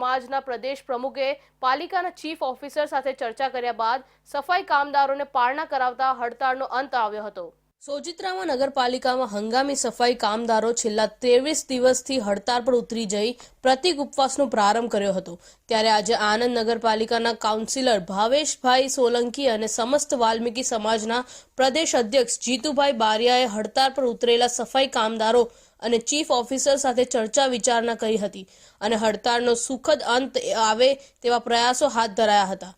સમાજના પ્રદેશ પ્રમુખે પાલિકાના ચીફ ઓફિસર સાથે ચર્ચા કર્યા બાદ સફાઈ કામદારોને પારણા કરાવતા હડતાળનો અંત આવ્યો હતો. સોજિત્રામાં નગરપાલિકામાં હંગામી સફાઈ કામદારો છેલ્લા ત્રેવીસ દિવસથી હડતાળ પર ઉતરી જઈ પ્રતિક ઉપવાસનો પ્રારંભ કર્યો હતો. ત્યારે આજે આનંદ નગરપાલિકાના કાઉન્સિલર ભાવેશભાઈ સોલંકી અને સમસ્ત વાલ્મીકી સમાજના પ્રદેશ અધ્યક્ષ જીતુભાઈ બારિયાએ હડતાળ પર ઉતરેલા સફાઈ કામદારો અને ચીફ ઓફિસર સાથે ચર્ચા વિચારણા કરી હતી અને હડતાળનો સુખદ અંત આવે તેવા પ્રયાસો હાથ ધરાયા હતા.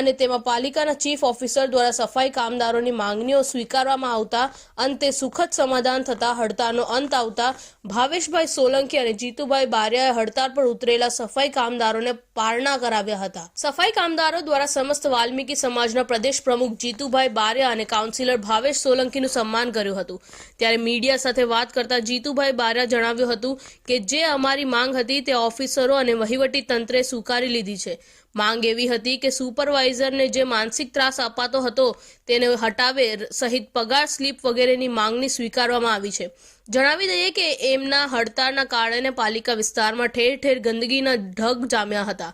અને તેમાં પાલિકાના ચીફ ઓફિસર દ્વારા સફાઈ કામદારોની માંગણીઓ સ્વીકારવામાં આવતા, અંતે સુખદ સમાધાન થતા હડતાળનો અંત આવતા, ભાવેશભાઈ સોલંકી અને જીતુભાઈ બારિયાએ હડતાળ પર ઉતરેલા સફાઈ કામદારોને પારણા કરાવ્યા હતા. સફાઈ કામદારો દ્વારા સમસ્ત વાલ્મીકી સમાજના પ્રદેશ પ્રમુખ જીતુભાઈ બારિયા અને કાઉન્સિલર ભાવેશ સોલંકીનું સન્માન કર્યું હતું. ત્યારે મીડિયા સાથે વાત કરતા જીતુભાઈ બારિયા જણાવ્યું હતું કે, જે અમારી માંગ હતી તે ઓફિસરો અને વહીવટી તંત્રે સ્વીકારી લીધી છે. માંગ એવી હતી કે સુપરવાઇઝરને જે માનસિક ત્રાસ અપાતો હતો તેને હટાવે સહિત પગાર, સ્લીપ વગેરેની માંગણી સ્વીકારવામાં આવી છે. જણાવી દઈએ કે એમના હડતાળના કારણે પાલિકા વિસ્તારમાં ઠેર ઠેર ગંદકીના ઢગ જામ્યા હતા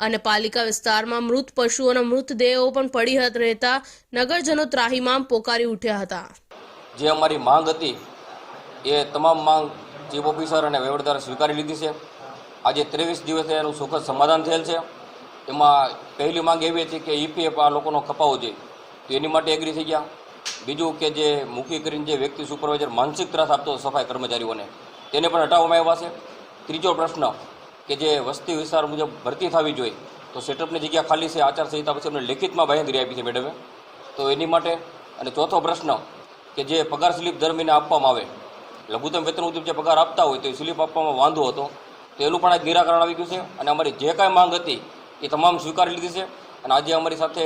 અને પાલિકા વિસ્તારમાં મૃત પશુઓના મૃતદેહો પણ પડી હત રહેતા નગરજનો ત્રાહીમામ પોકારી ઉઠ્યા હતા. જે અમારી માંગ હતી એ તમામ માંગ ચીફ ઓફિસર અને વહીવટદારે સ્વીકારી લીધી છે. આજે ત્રેવીસ દિવસે એનું સુખદ સમાધાન થયેલ છે. એમાં પહેલી માંગ એવી હતી કે ઈપીએફ આ લોકોનો કપાવવો જોઈએ. તો એની માટે એગ્રી થઈ ગયા. બીજું કે જે મૂકી કરીને જે વ્યક્તિ સુપરવાઇઝર માનસિક ત્રાસ આપતો સફાઈ કર્મચારીઓને, તેને પણ હટાવવામાં આવ્યા છે. ત્રીજો પ્રશ્ન કે જે વસ્તી વિસ્તાર મુજબ ભરતી થવી જોઈએ, તો સેટઅપની જગ્યા ખાલી છે, આચારસંહિતા પછી અમને લેખિતમાં બાહેંધરી આપી છે મેડમે. તો એની માટે, અને ચોથો પ્રશ્ન કે જે પગાર સ્લીપ દર મહિને આપવામાં આવે, લઘુત્તમ વેતન મુજબ જે પગાર આપતા હોય તો એ સ્લીપ આપવામાં વાંધો હતો. તો એનું પણ એક નિરાકરણ આવી ગયું છે. અને અમારી જે કાંઈ માંગ હતી એ તમામ સ્વીકારી લીધી છે. અને આજે અમારી સાથે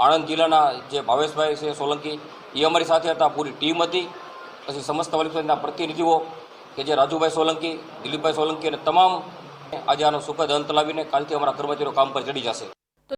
આણંદ જિલ્લાના જે ભાવેશભાઈ છે, સોલંકી, એ અમારી સાથે હતા, પૂરી ટીમ હતી. પછી સમસ્ત વલિપના પ્રતિનિધિઓ કે જે રાજુભાઈ સોલંકી, દિલીપભાઈ સોલંકી અને તમામ આજે આનો સુખદ અંત લાવીને કાલથી અમારા કર્મચારીઓ કામ પર ચડી જશે.